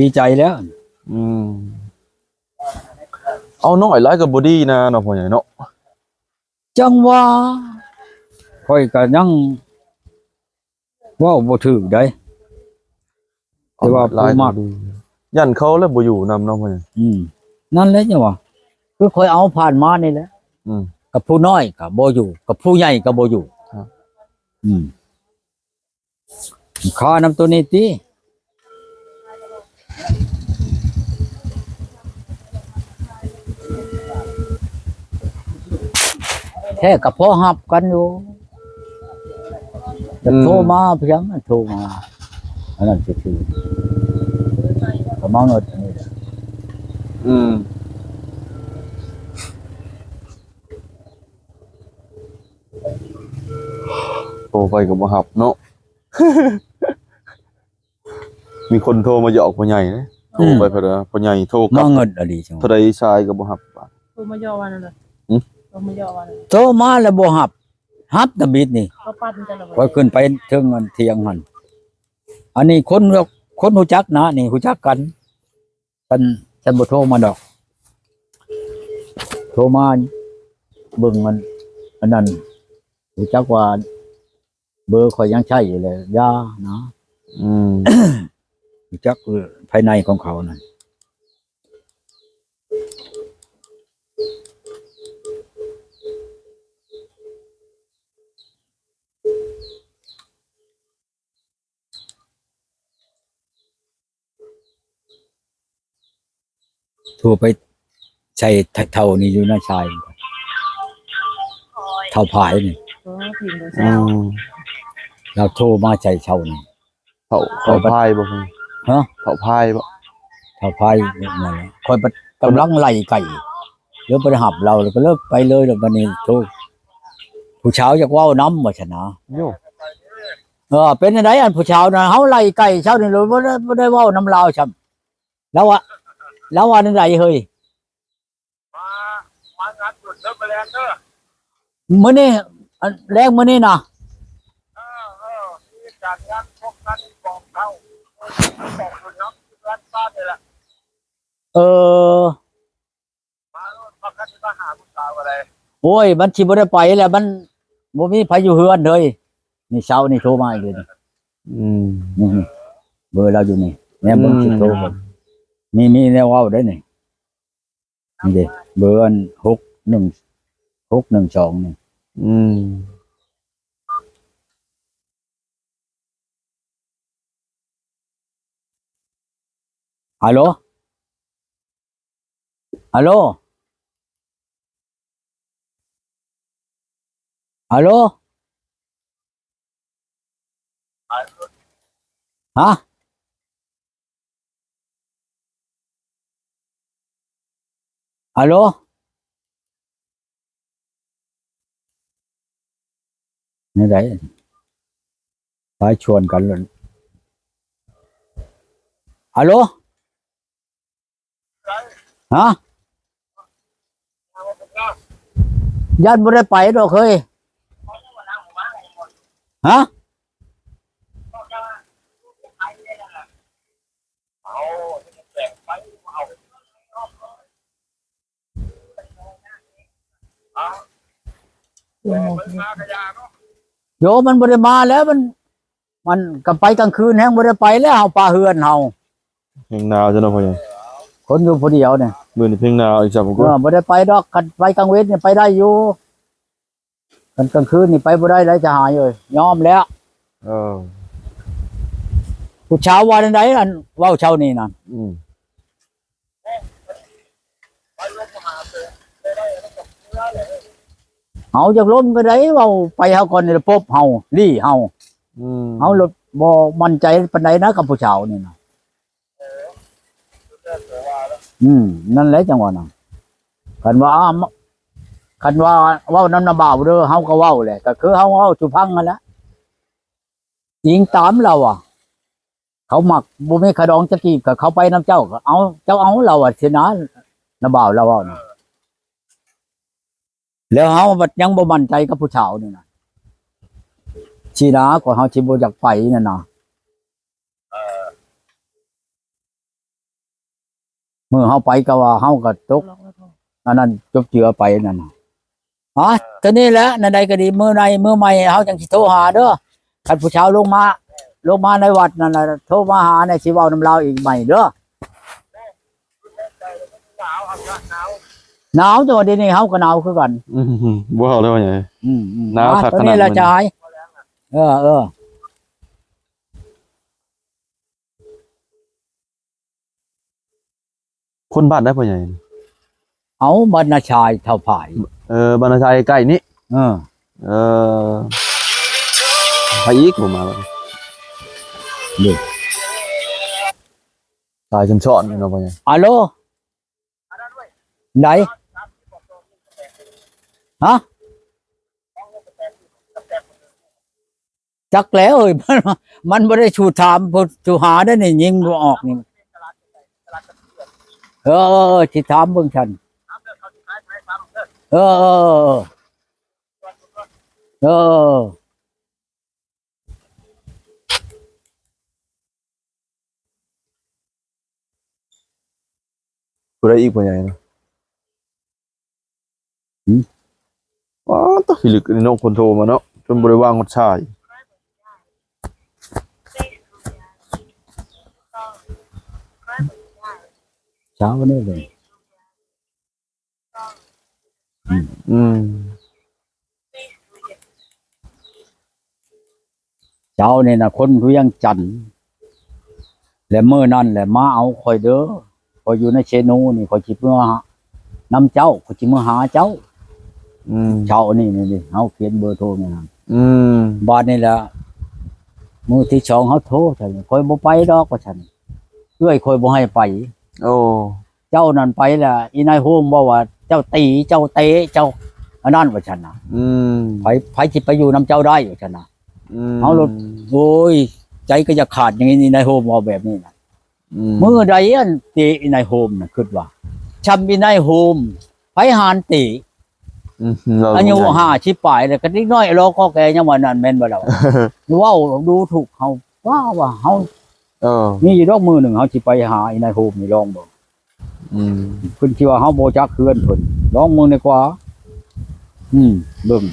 ดีใจแล้ว อืม เอาน้อยหลายก็บ่ดีนะเนาะพ่อใหญ่เนาะจังว่าค่อยก็ยังเว่าบ่ถูกได้ แต่ว่าหลายผู้มักดียันเขาแล้วบ่อยู่นำเนาะพ่อใหญ่อืม นั่นแหละจังว่าคือค่อยเอาผ่านมานี่แหละ อืม กับผู้น้อยก็บ่อยู่ กับผู้ใหญ่ก็บ่อยู่ครับ อืมข้าน้ำตัวนี้ติ แค่กับพ่อหับกันอยู่แต่โทรมาเพียงนั้นโทรมาอันนั้นจะคือก็มาเงินอันนี้แหละอืมโทรไปก็บ่รับเนาะ มีคนโทรมาหยอกพ่อใหญ่เด้โทรไปเพิ่นว่าพ่อใหญ่โทรกลัมาบเงินอะไรจังเท่าใดชายก็บ่รับ โทรมาย่อวันนั่นเลยหืมโทรมาย่อวันนั้นโทรมาแล้วบ่หับหับตะบิดนี่เขาปั้นกันแล้วก็ขึ้นไปเทิงเงินเทียงหันอันนี้คนคนหูจักนะนี่หูจักกันฉันฉันบ่โทรมาดอก โทรมาเบิ่งมันอันนั้นหูจักว่า เบอร์ข่อยยังใช้อยู่เลยอยานะ อืมหูจักเออภายในของเขานั่น ทรไปใช้เท่านี้อยู่หน้าชายเท่าผายนี่โอ้พิมพ์โดยอืเช้ามเราโทรมาใช้เท่านี่เผาเผาพายบ่พ่อฮะเผาพายบ่เท่าผายนั่นแหละคอยไปกำลังไล่ไก่เดี๋ยวไปหับเราแล้วก็เลิกไปเลยแล้วบัดนี้โทรผู้เช้าอยากเว้าน้ำว่าชนะโยเออเป็นจังไดอันผู้เช้านะเฮาไล่ไก่เช้านี่เลยบ่ได้บ่ได้เว้าน้ำลาวช่ำแล้วว่า แล้วว่าจังไดเฮ้ยมื้อนี้อันแรงมื้อนี้นะเออโอ้ยมันสิบ่ได้ไปแล้วมันบ่มีไผอยู่เฮือนเลยนี่เช้านี่โทรมาอีกเลยนี่อืมนี่นี่เบอร์เราอยู่นี่แม่เบอร์สิโทรผม มีมีแนวเว้าได้นี่นี่เด้เบอร์อันหกหนึ่งหกหนึ่งสองนี่อืมฮัลโหลฮัลโหลฮัลโหลฮะ ฮัลโหลนี่ไดไปชวนกันเลยฮัลโหลฮะญาติบ่ได้ไปดอกเคยฮะ โยมันบ่ได้มาแล้วมัน มันก็ไปกลางคืนแฮงบ่ได้ไปแล้วเฮาปลาเฮือนเฮาเพลงนาวจ้ะเนาะพ่อใหญ่คนอยู่ผู้เดียวเนี่ยมื้อนี้เพลงนาวอีกจับผมเอก็อบ่ได้ไปดอกกันไปกลางเวทนี่ไปได้อยู่กันกลางคืนนี่ไปบ่ได้แล้วจะหายเลยยอมแล้วเออผู้เช้าว่าจังไดอันเว้าเช้านี่นั่นอืมเฮาจากล้มก็ได้เว้าไปเฮาก่อนนี่พบเฮาลี่เฮาอืมเฮาลดบ่มั่นใจปานใดนะกับผู้เช้านี่นะอืมนั่นแหละจังหวะนั้นคันว่าอ้ามคันว่าเว้านำนาบ่าวเด้อเฮาก็เว้าแหละก็คือเฮาเว้าสุพังนั่นแหละยิงตามเราอะ เขาหมักบ่มีขะดองจะกีบกับเขาไปน้ำเจ้าก็เอา เจ้าเอาเราอะสินะนาบ่าวเราเว้านะ แล้วเฮาบัดยังบ่มั่นใจกับผู้เฒ่านี่นะชีนะก็เฮาสิบ่อยากไปนั่นน่ะมือเฮาไปก็ว่าเฮาก็ตกล็อกแล้วพออันนั้นจบเจือไปนั่นน่ะอ๋อตัวนี้แหละนั่นใดก็ดีมือในมือใหม่เฮาจังสิโทรหาเด้อคันผู้เช้าลงมาลงมาในวัดนั่นน่ะโทรมาหาในสิเว้าน้ำลาวอีกใหม่เด้อ หนาวจังว่าเดี๋ยวนี้เฮาก็หนาวคือกันอืมบ่เอาเลยพ่อใหญ่อืมอืมหนาวอะคักตัวนี้ขนาดละนั้นจะหายเออเออคนบ้านได้พ่อใหญ่เอาบรรณาชายเท่าผายเออบรรณาชัยใกล้นี้เออ เออไปอีกผมมาแล้วนี่ ตายจนชอนเนาะพ่อใหญ่ฮัลโหลไหน ฮะจักแล้วเอ้ยมันมันไม่ได้ชูถามผู้ชูหาได้นี่ยิงบ่ออกนี่เออเออเออที่ถามเบิ่งฉันเออเออเออ เออกูได้อีกพ่อใหญ่เนาะ อ๋อต้องพิลึกนี่น้องคนโทรมาเนาะจนบ่ได้วางหมดชายเช้านี่เลยอืมเจ้านี่นะคนเวียงจันทน์และเมื่อนั่นแหละมาเอาคอยเด้อคอยอยู่ในเชนูนี่คอยจิเมื่อหานำเจ้าคอยจิเมื่อหาเจ้า อืมเจ้านี่นี่นี่เฮาเขียนเบอร์โทรนี่นะอืมบ้านนี่แหละมือที่สองเฮาโทรฉันคอยบ่ไปดอกว่าฉันเอื้อยคอยบ่ให้ไป โอ้เจ้านั่นไปแหละอีนายโฮมบอกว่า เจ้าตีเจ้าเตะเจ้าอันนั้นว่าฉันน่ะอืมไปไปสิไปอยู่นำเจ้าได้ว่าฉันน่ะอืมเอารถโอ้ยใจก็จะขาดอย่างนี้นี่นายโฮมเอาแบบนี้นะอืมมือใดอันตีอีนายโฮมนะคิดว่าชำอีนายโฮมไปหานตี อืมเราอายุห้าชิปปลายเลยก็นิดน้อยเราก็แกยังวันนั้นแม่นบ่เราว้าวดูถูกเฮาว่าว่าเฮาเออมีอยู่ดอกมือหนึ่งเฮาสิไปหาอีนายโฮมนี่ลองบ่อืมเพิ่นคิดว่าเฮาบ่จักเคือนเพิ่นลองมือดีกว่า อืมเบิ่ง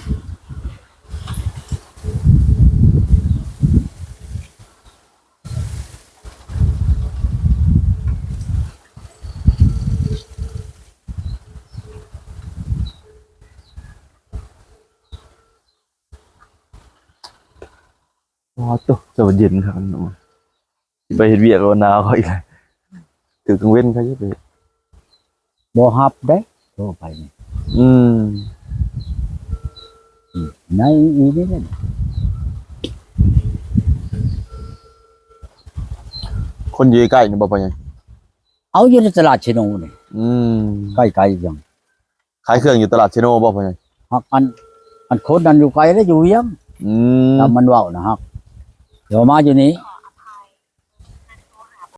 ตุ๊จะเย็นครับเนาะสิไปเฮ็ดเวียกแล้วหนาวเขาอีกแล้วถือกลางเว้นเขาจะไปบ่ฮับเด้โทรไปนี่อืมในอีนี่นั่นคนอยู่ใกล้นี่บ่ปะยังเอาอยู่ในตลาดชะโนนี่อืมใกล้ๆจังขายเครื่องอยู่ตลาดเชโนบ่ปะยังฮักอันอันคนนั้นอยู่ไกลแล้วอยู่เวียงอืมตามมันเว้านะฮัก เดี๋ยวมาอยู่นี้